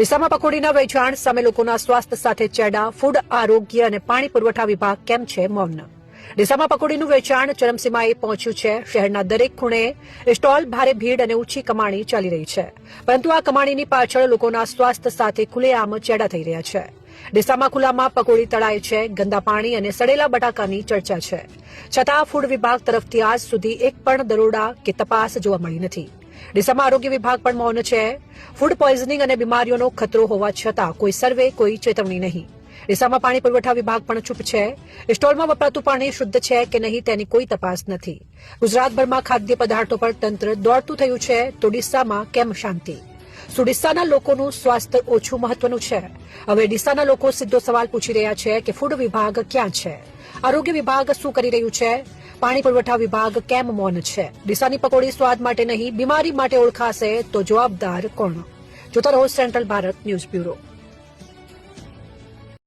ડીસામાં પકોડીના વેચાણ, સામે લોકોના સ્વાસ્થ્ય સાથે ચેડા, ફૂડ, આરોગ્ય અને પાણી પુરવઠા વિભાગ કેમ છે મૌન? ડીસામાં પકોડીનું વેચાણ ચરમસીમાએ પહોંચ્યું છે. શહેરના દરેક ખૂણે સ્ટોલ ભારે ભીડ અને ઊંચી કમાણી ચાલી રહી છે. પરંતુ આ કમાણીની પાછળ લોકોના સ્વાસ્થ્ય સાથે ખુલ્લેઆમ ચેડા થઈ રહ્યા છે. ડીસામાં ખુલ્લામાં પકોડી તળાય છે, ગંદા પાણી અને સડેલા બટાકાની ચર્ચા છે. છતાં ફૂડ વિભાગ તરફથી આજ સુધી એક પણ દરોડા કે તપાસ જોવા મળી નથી. ડીસામાં આરોગ્ય વિભાગ પણ મૌન છે. ફૂડ પોઈઝનિંગ અને બીમારીઓનો ખતરો હોવા છતાં કોઈ સર્વે, કોઈ ચેતવણી નહીં. ડીસામાં પાણી પુરવઠા વિભાગ પણ ચૂપ છે. સ્ટોલમાં વપરાતું પાણી શુદ્ધ છે કે નહીં તેની કોઈ તપાસ નથી. ગુજરાતભરમાં ખાદ્ય પદાર્થો પર તંત્ર દોડતું થયું છે તો ડીસામાં કેમ શાંતિ? શું ડીસાના લોકોનું સ્વાસ્થ્ય ઓછું મહત્વનું છે? હવે ડીસાના લોકો સીધો સવાલ પૂછી રહ્યા છે કે ફૂડ વિભાગ ક્યાં છે? આરોગ્ય વિભાગ શું કરી રહ્યું છે? પાણી પુરવઠા વિભાગ કેમ મૌન છે? ડીસાની પકોડી સ્વાદ માટે નહીં, બીમારી માટે ઓળખાશે તો જવાબદાર કોણ? જોતા રહો સેન્ટ્રલ ભારત ન્યૂઝ બ્યુરો.